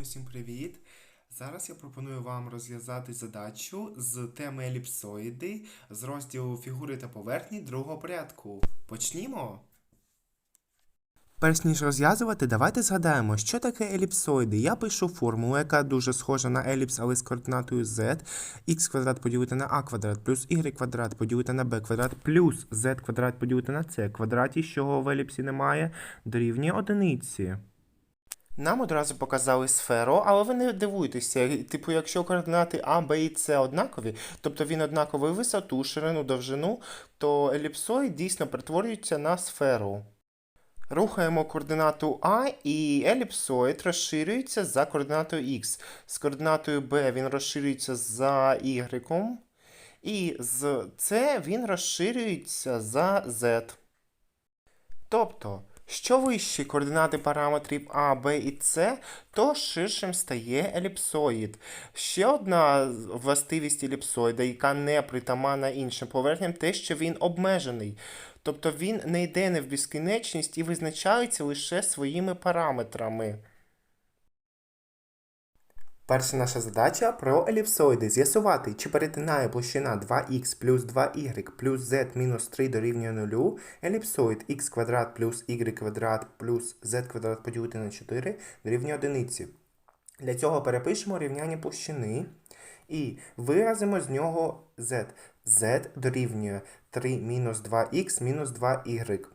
усім привіт! Зараз я пропоную вам розв'язати задачу з теми еліпсоїди з розділу фігури та поверхні другого порядку. Почнімо! Перш ніж розв'язувати, давайте згадаємо, що таке еліпсоїди. Я пишу формулу, яка дуже схожа на еліпс, але з координатою z. х квадрат поділити на а квадрат, плюс y квадрат поділити на b квадрат, плюс z квадрат поділити на c квадраті, що в еліпсі немає, дорівнює одиниці. Нам одразу показали сферу, але ви не дивуйтеся. Типу, якщо координати А, Б і С однакові, тобто він однаковий висоту, ширину, довжину, то еліпсоїд дійсно перетворюється на сферу. Рухаємо координату А і еліпсоїд розширюється за координатою Х. З координатою Б він розширюється за Y. І з С він розширюється за Z. Тобто, що вищі координати параметрів А, Б і С, то ширшим стає еліпсоїд. Ще одна властивість еліпсоїда, яка не притаманна іншим поверхням, те, що він обмежений. Тобто він не йде не в безкінечність і визначається лише своїми параметрами. Перша наша задача про еліпсоїди. З'ясувати, чи перетинає площина 2х плюс 2y плюс z мінус 3 дорівнює 0 еліпсоїд х квадрат плюс y квадрат плюс z квадрат поділити на 4 дорівнює 1. Для цього перепишемо рівняння площини і виразимо з нього z. z дорівнює 3 мінус 2х мінус 2y.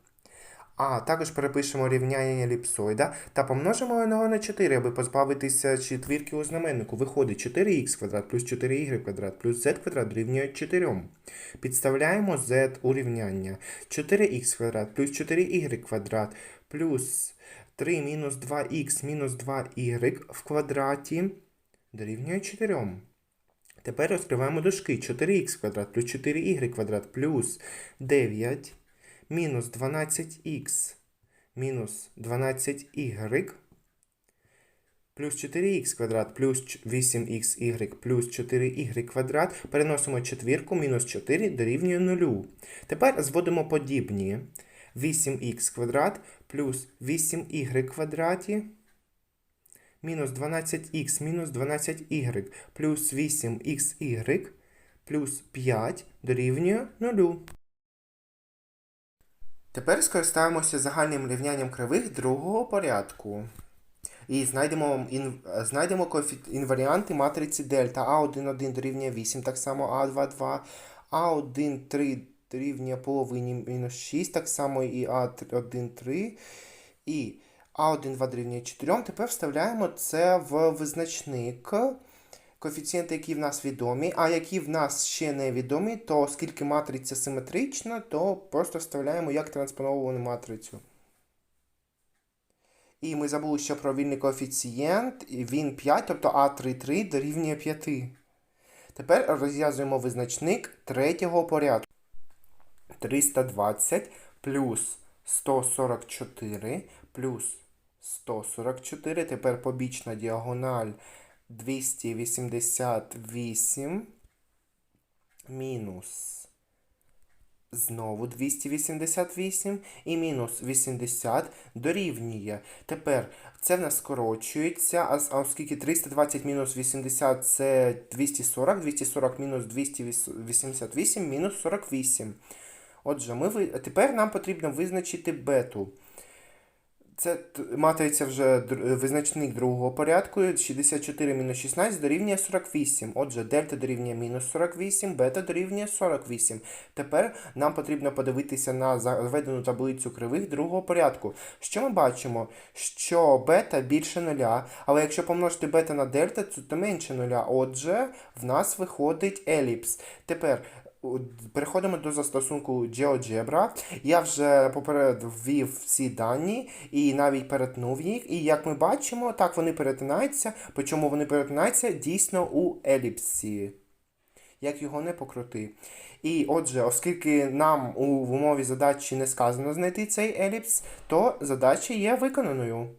А також перепишемо рівняння еліпсоїда та помножимо його на 4, аби позбавитися четвірки у знаменнику. Виходить 4х квадрат плюс 4y квадрат плюс z квадрат дорівнює 4. Підставляємо z у рівняння. 4х квадрат плюс 4y квадрат плюс 3 мінус 2х мінус 2y в квадраті дорівнює 4. Тепер розкриваємо дужки. 4х квадрат плюс 4y квадрат плюс 9 мінус 12х мінус 12y плюс 4х квадрат плюс 8xy плюс 4y квадрат. Переносимо четвірку, мінус 4 дорівнює 0. Тепер зводимо подібні. 8х квадрат плюс 8y квадраті мінус 12х мінус 12y плюс 8xy плюс 5 дорівнює 0. Тепер скористаємося загальним рівнянням кривих другого порядку. І знайдемо, ін, знайдемо коефі, інваріанти матриці дельта А11 дорівнює 8, так само А22, А13 дорівнює половині мінус 6, так само і А13, і А12 дорівнює 4. Тепер вставляємо це в визначник. Коефіцієнти, які в нас відомі, а які в нас ще не відомі, то оскільки матриця симетрична, то просто вставляємо як транспоновану матрицю. І ми забули ще про вільний коефіцієнт, він 5, тобто А33 дорівнює 5. Тепер розв'язуємо визначник третього порядку. 320 плюс 144 плюс 144. Тепер побічна діагональ 288 мінус знову 288 і мінус 80 дорівнює. Тепер це в нас скорочується, а, оскільки 320 мінус 80 це 240, 240 мінус 288 мінус 48. Отже, тепер нам потрібно визначити бету. Це матриця вже визначник другого порядку. 64 мінус 16 дорівнює 48. Отже, дельта дорівнює мінус 48, бета дорівнює 48. Тепер нам потрібно подивитися на заведену таблицю кривих другого порядку. Що ми бачимо? Що бета більше нуля, але якщо помножити бета на дельта, то менше нуля. Отже, в нас виходить еліпс. Тепер Переходимо до застосунку GeoGebra. Я вже поперед ввів всі дані і навіть перетнув їх. І як ми бачимо, так вони перетинаються. Причому вони перетинаються дійсно у еліпсі. Як його не покрути. І отже, оскільки нам у умові задачі не сказано знайти цей еліпс, то задача є виконаною.